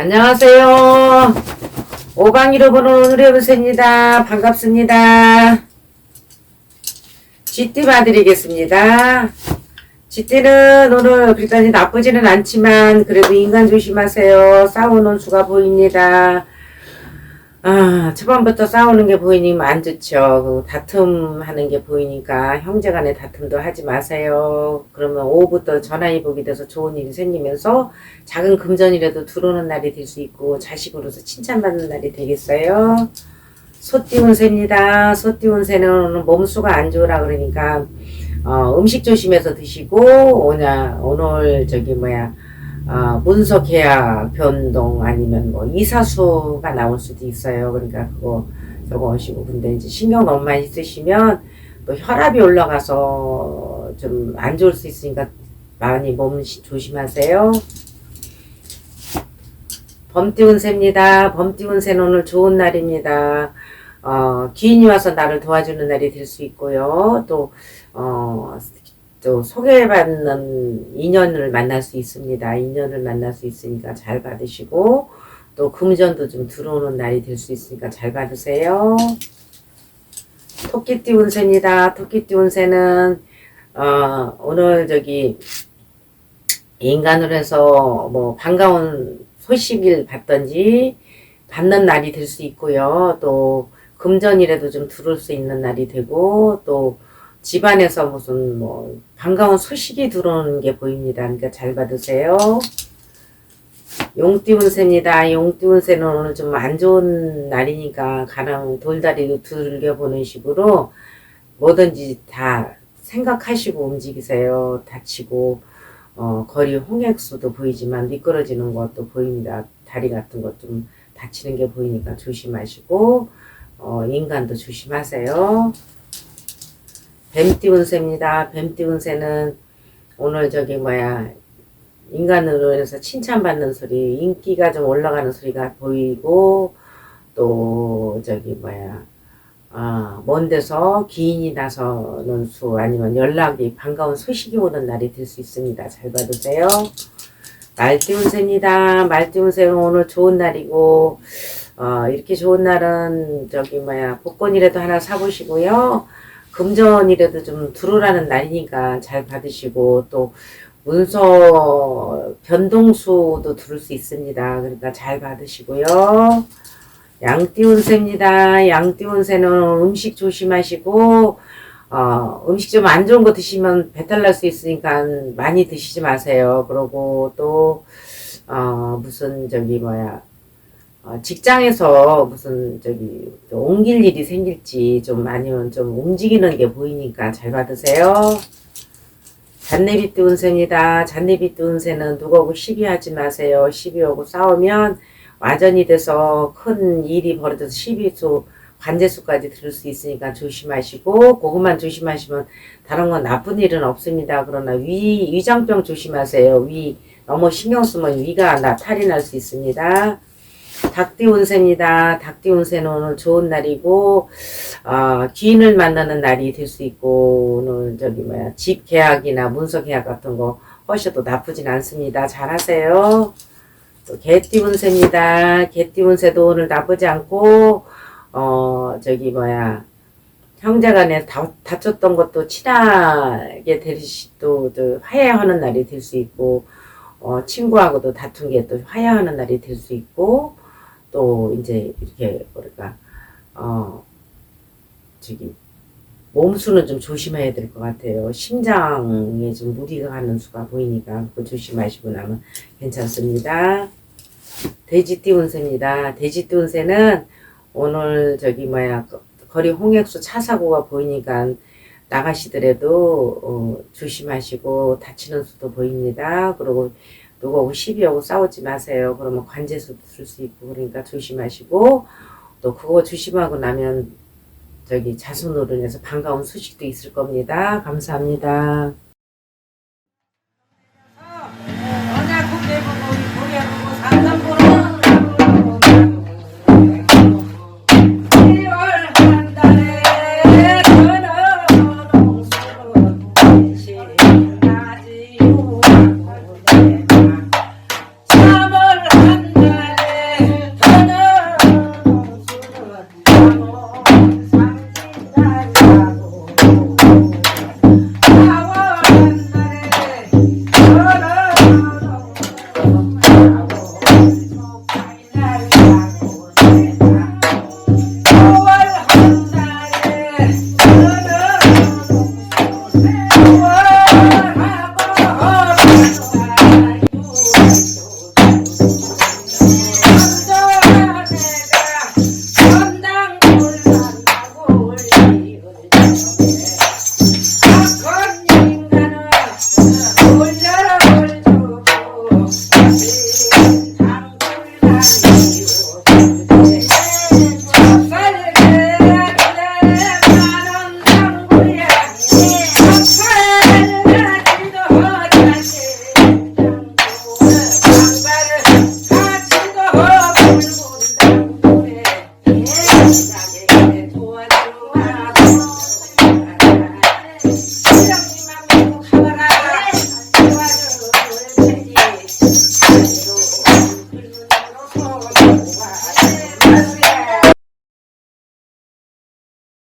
안녕하세요. 오강이로 보는 오늘의 운세입니다. 반갑습니다. 쥐띠 봐드리겠습니다. 쥐띠는 오늘 그다지 나쁘지는 않지만 그래도 인간 조심하세요. 싸우는 수가 보입니다. 아, 초반부터 싸우는 게 보이니까 안 좋죠. 그 다툼하는 게 보이니까 형제간에 다툼도 하지 마세요. 그러면 오후부터 전화위복이 돼서 좋은 일이 생기면서 작은 금전이라도 들어오는 날이 될 수 있고 자식으로서 칭찬받는 날이 되겠어요. 소띠운 새입니다. 소띠운 새는 오늘 몸수가 안 좋으라 그러니까 어, 음식 조심해서 드시고 오냐 오늘 저기 뭐야 어, 문서 계약 변동 아니면 뭐 이사수가 나올 수도 있어요. 그러니까 그거 하시고 근데 이제 신경 너무 많이 쓰시면 또 혈압이 올라가서 좀 안 좋을 수 있으니까 많이 몸 시- 조심하세요. 범띠운 새입니다. 범띠운 새는 오늘 좋은 날입니다. 어, 기인이 와서 나를 도와주는 날이 될 수 있고요. 또, 어, 또 소개받는 인연을 만날 수 있습니다. 인연을 만날 수 있으니까 잘 받으시고 또 금전도 좀 들어오는 날이 될 수 있으니까 잘 받으세요. 토끼띠 운세입니다. 토끼띠 운세는 어, 오늘 저기 인간으로 해서 뭐 반가운 소식을 받던지 받는 날이 될 수 있고요. 또 금전이라도 좀 들어올 수 있는 날이 되고 또 집안에서 무슨 뭐 반가운 소식이 들어오는 게 보입니다. 그러니까 잘 받으세요. 용띠 운세입니다. 용띠 운세는 오늘 좀 안 좋은 날이니까 가령 돌다리도 들겨보는 식으로 뭐든지 다 생각하시고 움직이세요. 다치고 어, 거리 홍액수도 보이지만 미끄러지는 것도 보입니다. 다리 같은 것 좀 다치는 게 보이니까 조심하시고 어, 인간도 조심하세요. 뱀띠 운세입니다. 뱀띠 운세는 오늘 저기 뭐야 인간으로 해서 칭찬받는 소리, 인기가 좀 올라가는 소리가 보이고 또 저기 뭐야 아, 먼 데서 기인이 나서는 수 아니면 연락이 반가운 소식이 오는 날이 될 수 있습니다. 잘 받으세요. 말띠 운세입니다. 말띠 운세는 오늘 좋은 날이고 어, 이렇게 좋은 날은 저기 뭐야 복권이라도 하나 사보시고요. 금전이라도 좀 들어오라는 날이니까 잘 받으시고 또 문서 변동수도 들을 수 있습니다. 그러니까 잘 받으시고요. 양띠 운세입니다. 양띠 운세는 음식 조심하시고 어, 음식 좀 안 좋은 거 드시면 배탈 날 수 있으니까 많이 드시지 마세요. 그러고 또 어, 무슨 저기 뭐야 어, 직장에서 무슨 저기 또 옮길 일이 생길지 좀 아니면 좀 움직이는 게 보이니까 잘 받으세요. 잔내비띠 운세입니다. 잔내비띠 운세는 누구하고 시비하지 마세요. 시비하고 싸우면 와전이 돼서 큰 일이 벌어져서 시비수 관제수까지 들을 수 있으니까 조심하시고 그것만 조심하시면 다른 건 나쁜 일은 없습니다. 그러나 위 위장병 조심하세요. 위 너무 신경 쓰면 위가 나 탈이 날 수 있습니다. 닭띠 운세입니다. 닭띠 운세는 오늘 좋은 날이고 어, 귀인을 만나는 날이 될 수 있고 오늘 저기 뭐야 집 계약이나 문서 계약 같은 거 하셔도 나쁘진 않습니다. 잘하세요. 또 개띠 운세입니다. 개띠 운세도 오늘 나쁘지 않고 어 저기 뭐야 형제간에 다, 다쳤던 것도 친하게 될수도 화해하는 날이 될 수 있고 어 친구하고도 다툰 게 또 화해하는 날이 될 수 있고 또 이제 이렇게 뭐랄까 어 저기 몸수는 좀 조심해야 될 것 같아요. 심장에 좀 무리가 가는 수가 보이니까 그거 조심하시고 나면 괜찮습니다. 돼지 띠 운세입니다. 돼지 띠 운세는 오늘 저기 뭐야 거- 거리 홍액수 차 사고가 보이니까 나가시더라도 어, 조심하시고 다치는 수도 보입니다. 그리고 누구하고 시비하고 싸우지 마세요. 그러면 관제수 들을 수 있고 그러니까 조심하시고 또 그거 조심하고 나면 저기 자손으로 인해서 반가운 소식도 있을 겁니다. 감사합니다.